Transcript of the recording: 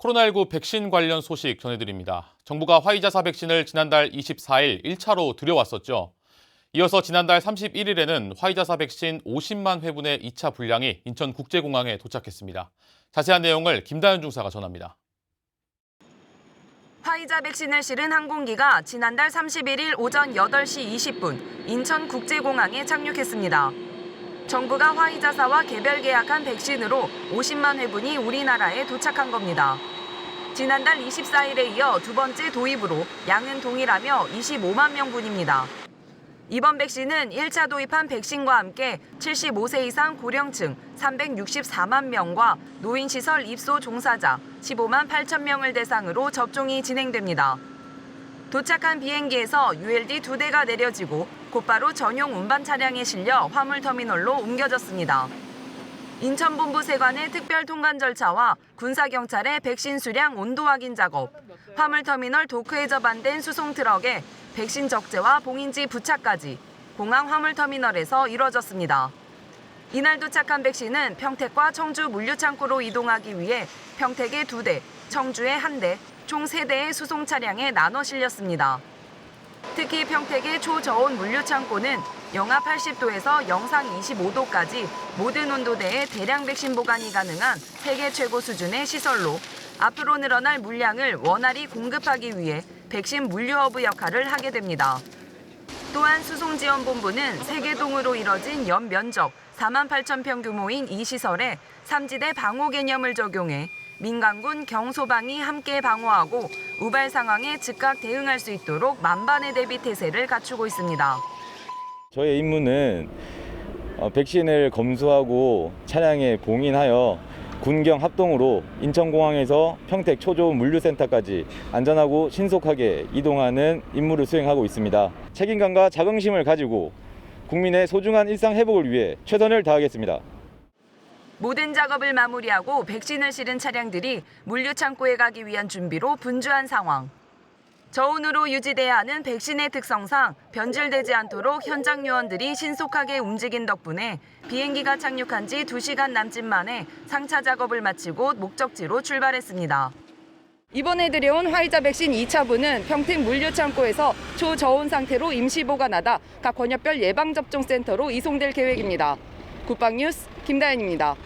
코로나19 백신 관련 소식 전해드립니다. 정부가 화이자사 백신을 지난달 24일 1차로 들여왔었죠. 이어서 지난달 31일에는 화이자사 백신 50만 회분의 2차 분량이 인천국제공항에 도착했습니다. 자세한 내용을 김다현 중사가 전합니다. 화이자 백신을 실은 항공기가 지난달 31일 오전 8시 20분 인천국제공항에 착륙했습니다. 정부가 화이자사와 개별 계약한 백신으로 50만 회분이 우리나라에 도착한 겁니다. 지난달 24일에 이어 두 번째 도입으로 양은 동일하며 25만 명분입니다. 이번 백신은 1차 도입한 백신과 함께 75세 이상 고령층 364만 명과 노인시설 입소 종사자 15만 8천 명을 대상으로 접종이 진행됩니다. 도착한 비행기에서 ULD 두 대가 내려지고 곧바로 전용 운반 차량에 실려 화물터미널로 옮겨졌습니다. 인천본부 세관의 특별 통관 절차와 군사경찰의 백신 수량 온도 확인 작업, 화물터미널 도크에 접안된 수송 트럭에 백신 적재와 봉인지 부착까지 공항 화물터미널에서 이뤄졌습니다. 이날 도착한 백신은 평택과 청주 물류창고로 이동하기 위해 평택에 두 대, 청주에 한 대, 총세 대의 수송 차량에 나눠 실렸습니다. 특히 평택의 초저온 물류창고는 영하 80도에서 영상 25도까지 모든 온도대에 대량 백신 보관이 가능한 세계 최고 수준의 시설로 앞으로 늘어날 물량을 원활히 공급하기 위해 백신 물류허브 역할을 하게 됩니다. 또한 수송지원본부는 세계동으로 이뤄진 연 면적 4만 8천 평 규모인 이 시설에 삼지대 방호 개념을 적용해 민간군 경소방이 함께 방어하고 우발 상황에 즉각 대응할 수 있도록 만반의 대비 태세를 갖추고 있습니다. 저의 임무는 어, 백신을 검수하고 차량에 봉인하여 군경 합동으로 인천공항에서 평택 초조 물류센터까지 안전하고 신속하게 이동하는 임무를 수행하고 있습니다. 책임감과 자긍심을 가지고 국민의 소중한 일상 회복을 위해 최선을 다하겠습니다. 모든 작업을 마무리하고 백신을 실은 차량들이 물류 창고에 가기 위한 준비로 분주한 상황. 저온으로 유지돼야 하는 백신의 특성상 변질되지 않도록 현장 요원들이 신속하게 움직인 덕분에 비행기가 착륙한 지 2시간 남짓 만에 상차 작업을 마치고 목적지로 출발했습니다. 이번에 들여온 화이자 백신 2차분은 평택 물류창고에서 초저온 상태로 임시 보관하다 각 권역별 예방접종센터로 이송될 계획입니다. 국방뉴스 김다현입니다.